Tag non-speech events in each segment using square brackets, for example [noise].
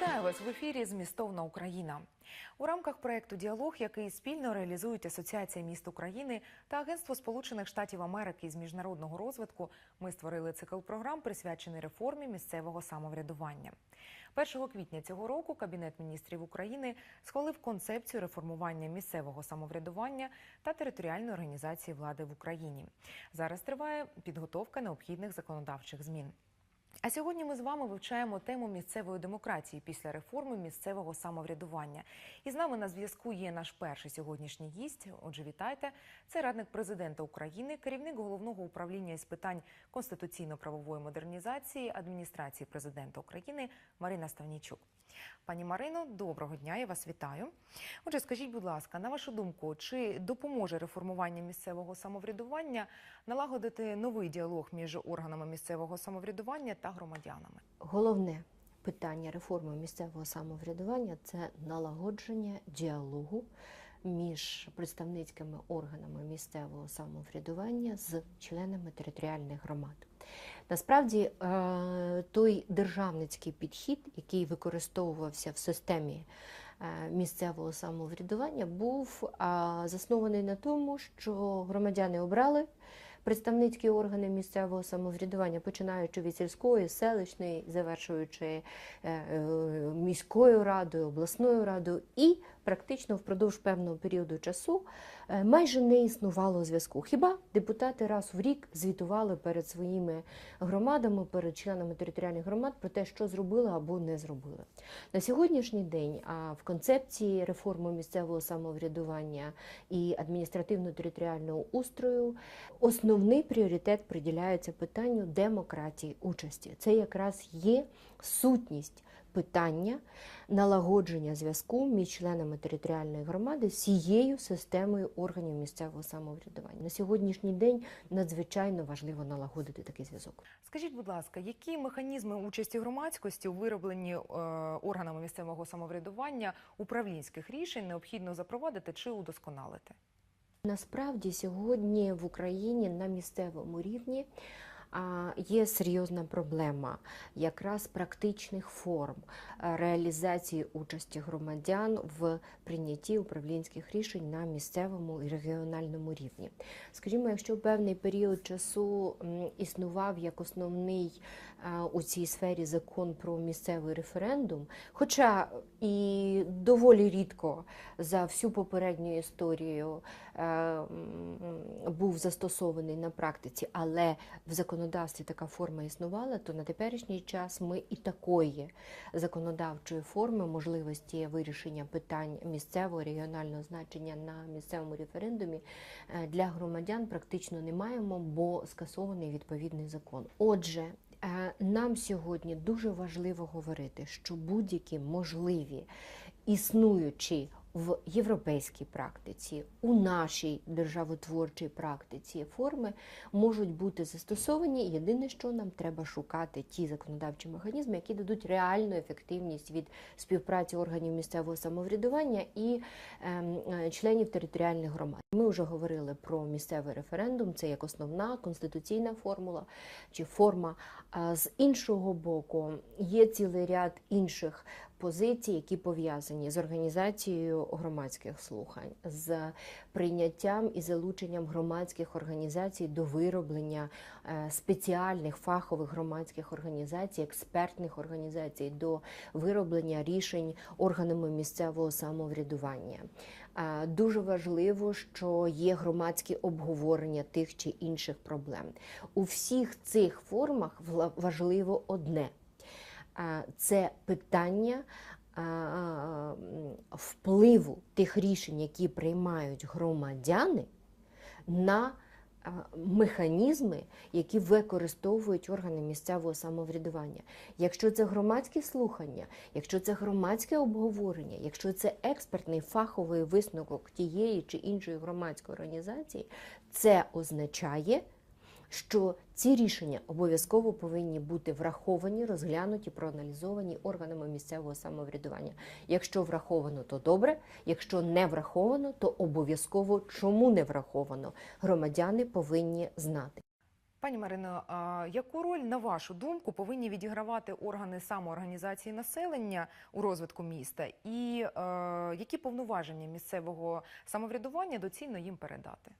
Вітаю вас в ефірі Змістовна Україна. У рамках проекту Діалог, який спільно реалізують Асоціація міст України та Агентство Сполучених Штатів Америки з міжнародного розвитку, ми створили цикл програм, присвячений реформі місцевого самоврядування. 1 квітня цього року Кабінет міністрів України схвалив концепцію реформування місцевого самоврядування та територіальної організації влади в Україні. Зараз триває підготовка необхідних законодавчих змін. А сьогодні ми з вами вивчаємо тему місцевої демократії після реформи місцевого самоврядування. І з нами на зв'язку є наш перший сьогоднішній гість. Отже, вітайте. Це радник президента України, керівник головного управління із питань конституційно-правової модернізації адміністрації президента України Марина Ставнічук. Пані Марино, доброго дня, я вас вітаю. Отже, скажіть, будь ласка, на вашу думку, чи допоможе реформування місцевого самоврядування налагодити новий діалог між органами місцевого самоврядування та громадянами? Головне питання реформи місцевого самоврядування це налагодження діалогу між представницькими органами місцевого самоврядування з членами територіальних громад. Насправді, е, той державницький підхід, який використовувався в системі е, місцевого самоврядування, був е, заснований на тому, що громадяни обрали представницькі органи місцевого самоврядування, починаючи від сільської, селищної, завершуючи міською радою, обласною радою, і практично впродовж певного періоду часу е, майже не існувало зв'язку. Хіба депутати раз в рік звітували перед своїми громадами, перед членами територіальних громад про те, що зробили або не зробили. На сьогоднішній день а в концепції реформи місцевого самоврядування і адміністративно-територіального устрою основний пріоритет приділяється питанню демократії участі. Це якраз є сутність питання налагодження зв'язку між членами територіальної громади з цією системою органів місцевого самоврядування. На сьогоднішній день надзвичайно важливо налагодити такий зв'язок. Скажіть, будь ласка, які механізми участі громадськості у виробленні е, органами місцевого самоврядування управлінських рішень необхідно запровадити чи удосконалити? Насправді сьогодні в Україні на місцевому рівні є серйозна проблема якраз практичних форм е, реалізації участі громадян в прийнятті управлінських рішень на місцевому і регіональному рівні. Скажімо, якщо певний період часу існував як основний е, у цій сфері закон про місцевий референдум, хоча і доволі рідко за всю попередню історію е, був застосований на практиці, але в законодавстві така форма існувала, то на теперішній час ми і такої законодавчої форми можливості вирішення питань місцевого регіонального значення на місцевому референдумі е, для громадян практично не маємо, бо скасований відповідний закон. Отже, нам сьогодні дуже важливо говорити, що будь-які можливі існуючі в європейській практиці, у нашій державотворчій практиці форми можуть бути застосовані. Єдине, що нам треба шукати ті законодавчі механізми, які дадуть реальну ефективність від співпраці органів місцевого самоврядування і ем, е, членів територіальних громад. Ми вже говорили про місцевий референдум. Це як основна конституційна формула чи форма. А з іншого боку, є цілий ряд інших позицій, які пов'язані з організацією громадських слухань, з прийняттям і залученням громадських організацій до вироблення е, спеціальних фахових громадських організацій, експертних організацій до вироблення рішень органами місцевого самоврядування. Е, Дуже важливо, що є громадські обговорення тих чи інших проблем. У всіх цих формах важливо одне це питання впливу тих рішень, які приймають громадяни на механізми, які використовують органи місцевого самоврядування. Якщо це громадські слухання, якщо це громадське обговорення, якщо це експертний фаховий висновок тієї чи іншої громадської організації, це означає, що ці рішення обов'язково повинні бути враховані, розглянуті, проаналізовані органами місцевого самоврядування. Якщо враховано, то добре. Якщо не враховано, то обов'язково чому не враховано. Громадяни повинні знати. Пані Марино, яку роль, на вашу думку, повинні відігравати органи самоорганізації населення у розвитку міста, і е, які повноваження місцевого самоврядування доцільно їм передати?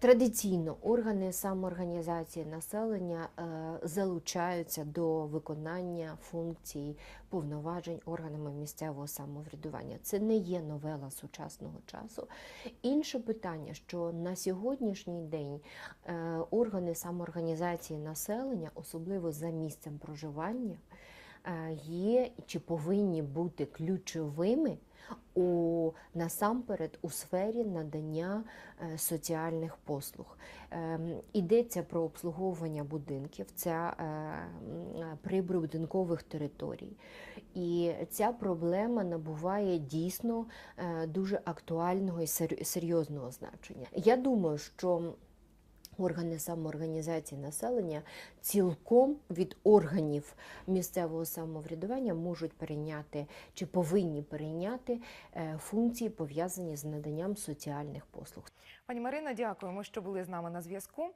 Традиційно органи самоорганізації населення е, залучаються до виконання функцій повноважень органами місцевого самоврядування. Це не є новела сучасного часу. Інше питання, що на сьогоднішній день е, органи самоорганізації населення, особливо за місцем проживання, е, є чи повинні бути ключовими у насамперед у сфері надання е, соціальних послуг. Ем, Йдеться про обслуговування будинків, це е, прибудинкових територій. І ця проблема набуває дійсно е, дуже актуального і серйозного значення. Я думаю, що Органи самоорганізації населення цілком від органів місцевого самоврядування можуть перейняти чи повинні перейняти е, функції, пов'язані з наданням соціальних послуг. Пані Марина, дякуємо, що були з нами на зв'язку.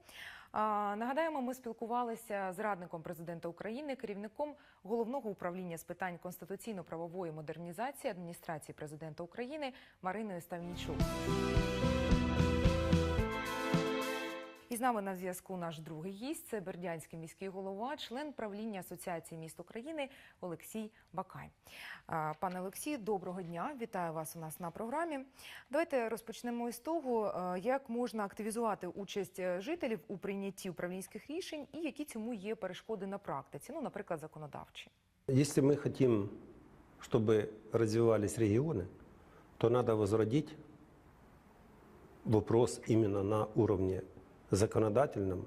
Нагадаємо, ми спілкувалися з радником президента України, керівником головного управління з питань конституційно-правової модернізації адміністрації президента України Мариною Ставнічук. І з нами на зв'язку наш другий гість це Бердянський міський голова, член правління Асоціації міст України Олексій Бакай. А, Пане Олексію, доброго дня! Вітаю вас у нас на програмі. Давайте розпочнемо із того, е, як можна активізувати участь е, жителів у прийнятті управлінських рішень і які цьому є перешкоди на практиці, ну, наприклад, законодавчі. Если мы хотим, чтобы развивались регионы, то надо возродить вопрос именно на уровне законодательном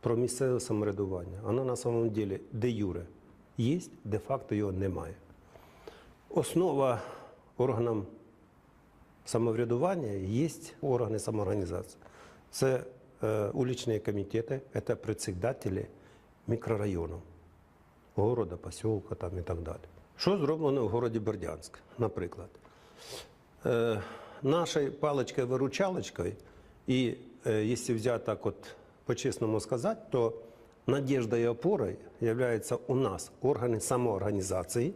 про місцеве самоврядування. Оно на самом деле де юре є, де факто його немає. Основа органам самоврядування є органи самоорганізації. Це е, уличні комітети, це председателі мікрорайонів города, поселка там і так далі. Що зроблено в городі Бердянськ, наприклад? Е, нашою паличкою-виручалочкою, і е, якщо взяти так от по-чесному сказати, то надеждой и опорой являются у нас органы самоорганизации.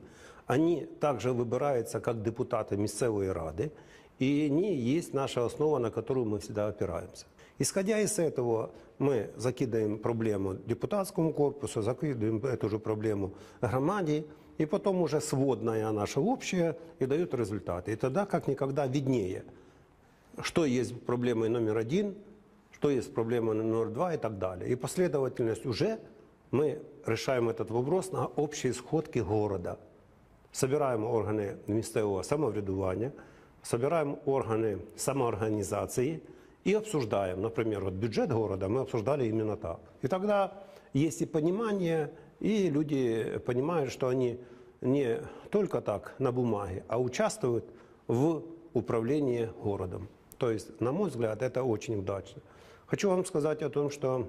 Они также выбираются как депутаты місцевої ради, и они есть наша основа, на которую мы всегда опираемся. Исходя из этого, мы закидываем проблему депутатскому корпусу, закидываем эту же проблему громаде, и потом уже сводная наша общая и дает результаты. И тогда как никогда виднее, что есть проблемой номер один, что есть проблема номер два и так далее. И последовательность уже мы решаем этот вопрос на общей сходке города. Собираем органи місцевого самоврядування, собираем органи самоорганизации и обсуждаем. Например, вот бюджет города мы обсуждали именно так. И тогда есть и понимание, и люди понимают, что они не только так на бумаге, а участвуют в управлении городом. То есть, на мой взгляд, это очень удачно. Хочу вам сказать о том, что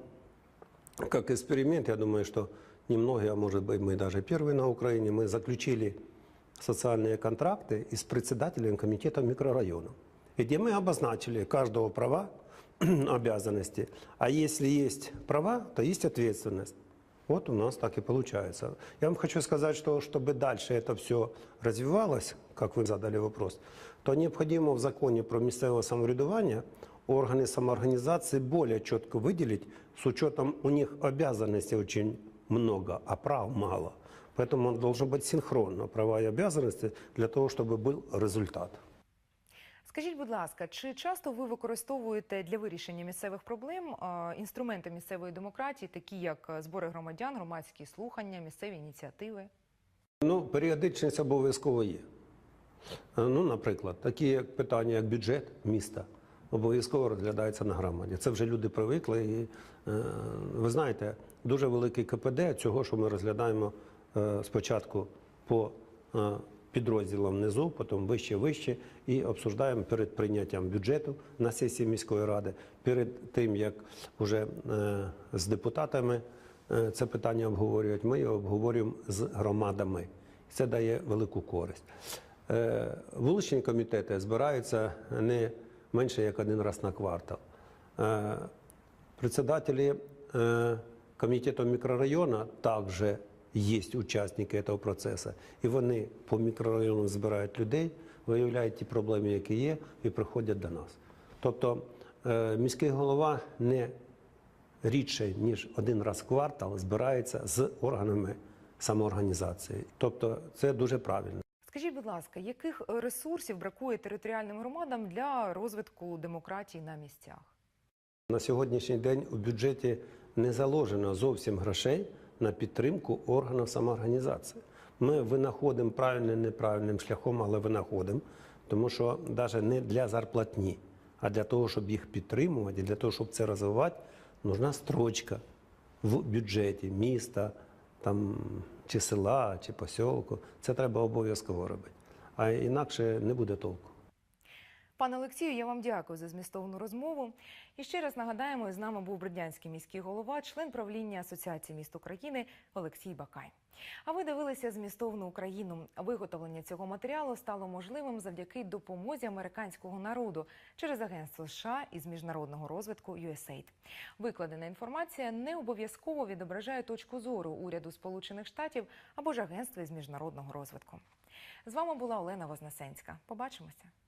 как эксперимент, я думаю, что немногие, а может быть, мы даже первые на Украине, мы заключили социальные контракты и с председателем комитета микрорайона, где мы обозначили каждого права, [clears throat] обязанности. А если есть права, то есть ответственность. Вот у нас так и получается. Я вам хочу сказать, что чтобы дальше это все развивалось, как вы задали вопрос, то необходимо в законе про місцеве самоврядування органы самоорганизации более четко выделить, с учетом у них обязанностей очень много, а прав мало. Поэтому он должен быть синхронно, права и обязанности, для того, чтобы был результат. Скажіть, будь ласка, чи часто ви використовуєте для вирішення місцевих проблем е, інструменти місцевої демократії, такі як е, збори громадян, громадські слухання, місцеві ініціативи? Ну, періодичність обов'язково є. Е, Ну, наприклад, такі як питання, як бюджет міста, обов'язково розглядається на громаді. Це вже люди привикли. І, е, ви знаєте, дуже великий КПД цього, що ми розглядаємо е, спочатку по е, підрозділам внизу, потім вище, вище, і обсуждаємо перед прийняттям бюджету на сесії міської ради, перед тим, як вже з депутатами це питання обговорюють, ми його обговорюємо з громадами. Це дає велику користь. Вуличні комітети збираються не менше як один раз на квартал. Е, Председателі е, комітетом мікрорайону також є учасники цього процесу, і вони по мікрорайону збирають людей, виявляють ті проблеми, які є, і приходять до нас. Тобто е, міський голова не рідше, ніж один раз в квартал збирається з органами самоорганізації. Тобто це дуже правильно. Скажіть, будь ласка, яких е, ресурсів бракує територіальним громадам для розвитку демократії на місцях? На сьогоднішній день у бюджеті не заложено зовсім грошей на підтримку органів самоорганізації. Ми винаходимо правильним неправильним шляхом, але винаходимо, тому що навіть не для зарплатні, а для того, щоб їх підтримувати, для того, щоб це розвивати, нужна строчка в бюджеті міста, там, чи села, чи посілку. Це треба обов'язково робити. А інакше не буде толку. Пане Олексію, я вам дякую за змістовну розмову. І ще раз нагадаємо, з нами був Бердянський міський голова, член правління Асоціації міст України Олексій Бакай. А ви дивилися змістовну Україну. Виготовлення цього матеріалу стало можливим завдяки допомозі американського народу через агентство США із міжнародного розвитку USAID. Викладена інформація не обов'язково відображає точку зору уряду Сполучених Штатів або ж агентства із міжнародного розвитку. З вами була Олена Вознесенська. Побачимося.